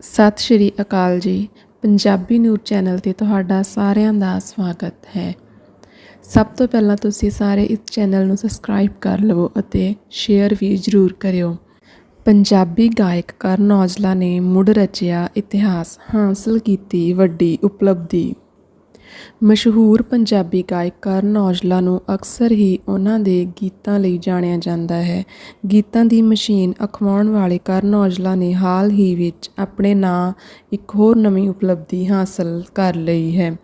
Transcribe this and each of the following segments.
ਸਤਿ ਸ਼੍ਰੀ ਅਕਾਲ ਜੀ। Punjabi news channel ਤੇ ਤੁਹਾਡਾ ਸਾਰਿਆਂ ਦਾ ਸਵਾਗਤ ਹੈ। ਸਭ ਤੋਂ ਪਹਿਲਾਂ ਤੁਸੀਂ ਸਾਰੇ ਇਸ ਚੈਨਲ ਨੂੰ ਸਬਸਕ੍ਰਾਈਬ ਕਰ ਲਵੋ ਅਤੇ ਸ਼ੇਅਰ ਵੀ ਜ਼ਰੂਰ ਕਰਿਓ। ਪੰਜਾਬੀ ਗਾਇਕ ਕਰਨ ਔਜਲਾ ਨੇ ਮੁੜ ਰਚਿਆ ਇਤਿਹਾਸ ਹਾਸਲ ਕੀਤੀ ਵੱਡੀ ਉਪਲਬਧੀ। ਮਸ਼ਹੂਰ ਪੰਜਾਬੀ ਗਾਇਕ ਕਰਨ ਔਜਲਾ ਨੂੰ ਅਕਸਰ ਹੀ ਉਹਨਾਂ ਦੇ ਗੀਤਾਂ ਲਈ ਜਾਣਿਆ ਜਾਂਦਾ ਹੈ। ਗੀਤਾਂ ਦੀ ਮਸ਼ੀਨ ਅਖਵਾਉਣ ਵਾਲੇ ਕਰਨ ਔਜਲਾ ਨੇ ਹਾਲ ਹੀ ਵਿੱਚ ਆਪਣੇ ਨਾਂ ਇੱਕ ਹੋਰ ਨਵੀਂ ਉਪਲਬਧੀ ਹਾਸਲ ਕਰ ਲਈ ਹੈ।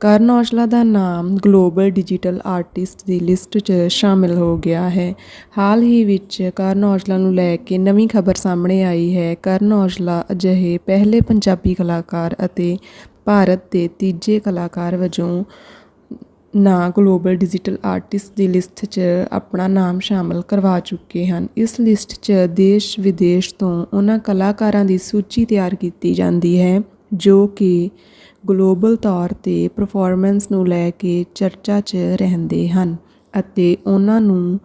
ਕਰਨ ਔਜਲਾ ਦਾ ਨਾਮ ਗਲੋਬਲ ਡਿਜੀਟਲ ਆਰਟਿਸਟ ਦੀ ਲਿਸਟ 'ਚ ਸ਼ਾਮਿਲ ਹੋ ਗਿਆ ਹੈ। ਹਾਲ ਹੀ ਵਿੱਚ ਕਰਨ ਔਜਲਾ ਨੂੰ ਲੈ ਕੇ ਨਵੀਂ ਖਬਰ ਸਾਹਮਣੇ ਆਈ ਹੈ। ਕਰਨ ਔਜਲਾ ਅਜਿਹੇ ਪਹਿਲੇ ਪੰਜਾਬੀ ਕਲਾਕਾਰ ਅਤੇ ਭਾਰਤ ਦੇ ਤੀਜੇ ਕਲਾਕਾਰ ਵਜੋਂ ਨਾਂ ਗਲੋਬਲ ਡਿਜੀਟਲ ਆਰਟਿਸਟ ਦੀ ਲਿਸਟ 'ਚ ਆਪਣਾ ਨਾਮ ਸ਼ਾਮਲ ਕਰਵਾ ਚੁੱਕੇ ਹਨ। ਇਸ ਲਿਸਟ 'ਚ ਦੇਸ਼ ਵਿਦੇਸ਼ ਤੋਂ ਉਹਨਾਂ ਕਲਾਕਾਰਾਂ ਦੀ ਸੂਚੀ ਤਿਆਰ ਕੀਤੀ ਜਾਂਦੀ ਹੈ, ਜੋ ਕਿ ਗਲੋਬਲ ਤੌਰ ਤੇ ਪਰਫਾਰਮੈਂਸ ਨੂੰ ਲੈ ਕੇ ਚਰਚਾ 'ਚ ਰਹਿੰਦੇ ਹਨ ਅਤੇ ਉਹਨਾਂ ਨੂੰ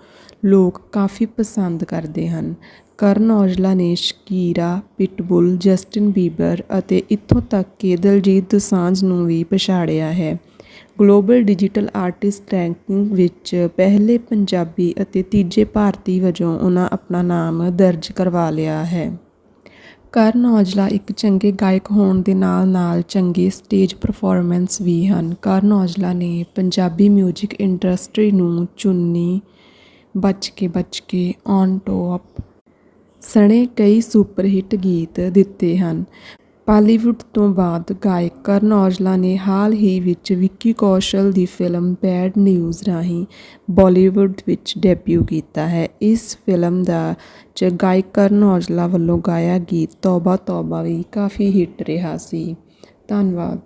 ਲੋਕ ਕਾਫੀ ਪਸੰਦ ਕਰਦੇ ਹਨ। ਕਰਨ ਔਜਲਾ ਨੇ ਸ਼ਕੀਰਾ, ਪਿਟਬੁਲ, ਜਸਟਿਨ ਬੀਬਰ ਅਤੇ ਇੱਥੋਂ ਤੱਕ ਕਿ ਦਿਲਜੀਤ ਦੋਸਾਂਝ ਨੂੰ ਵੀ ਪਛਾੜਿਆ ਹੈ। ਗਲੋਬਲ ਡਿਜੀਟਲ ਆਰਟਿਸਟ ਰੈਂਕਿੰਗ ਵਿੱਚ ਪਹਿਲੇ ਪੰਜਾਬੀ ਅਤੇ ਤੀਜੇ ਭਾਰਤੀ ਵਜੋਂ ਉਹਨਾਂ ਆਪਣਾ ਨਾਮ ਦਰਜ ਕਰਵਾ ਲਿਆ ਹੈ। ਕਰਨ ਔਜਲਾ ਇੱਕ ਚੰਗੇ ਗਾਇਕ ਹੋਣ ਦੇ ਨਾਲ-ਨਾਲ ਚੰਗੇ ਸਟੇਜ ਪਰਫਾਰਮੈਂਸ ਵੀ ਹਨ। ਕਰਨ ਔਜਲਾ ਨੇ ਪੰਜਾਬੀ 뮤직 ਇੰਡਸਟਰੀ ਨੂੰ ਚੁੰਨੀ ਬਚ ਕੇ ਬਚ ਕੇ ਔਨ ਟੌਪ ਸਣੇ ਕਈ ਸੁਪਰਹਿੱਟ ਗੀਤ ਦਿੱਤੇ ਹਨ। ਬਾਲੀਵੁੱਡ ਤੋਂ ਬਾਅਦ ਗਾਇਕ ਕਰਨ ਔਜਲਾ ਨੇ ਹਾਲ ਹੀ ਵਿੱਚ ਵਿੱਕੀ ਕੌਸ਼ਲ ਦੀ ਫਿਲਮ ਬੈਡ ਨਿਊਜ਼ ਰਾਹੀਂ ਬਾਲੀਵੁੱਡ ਵਿੱਚ ਡੈਬਿਊ ਕੀਤਾ ਹੈ। ਇਸ ਫਿਲਮ ਦਾ ਚ ਗਾਇਕ ਕਰਨ ਔਜਲਾ ਵੱਲੋਂ ਗਾਇਆ ਗੀਤ ਤੌਬਾ ਤੌਬਾ ਵੀ ਕਾਫੀ ਹਿੱਟ ਰਿਹਾ ਸੀ। ਧੰਨਵਾਦ।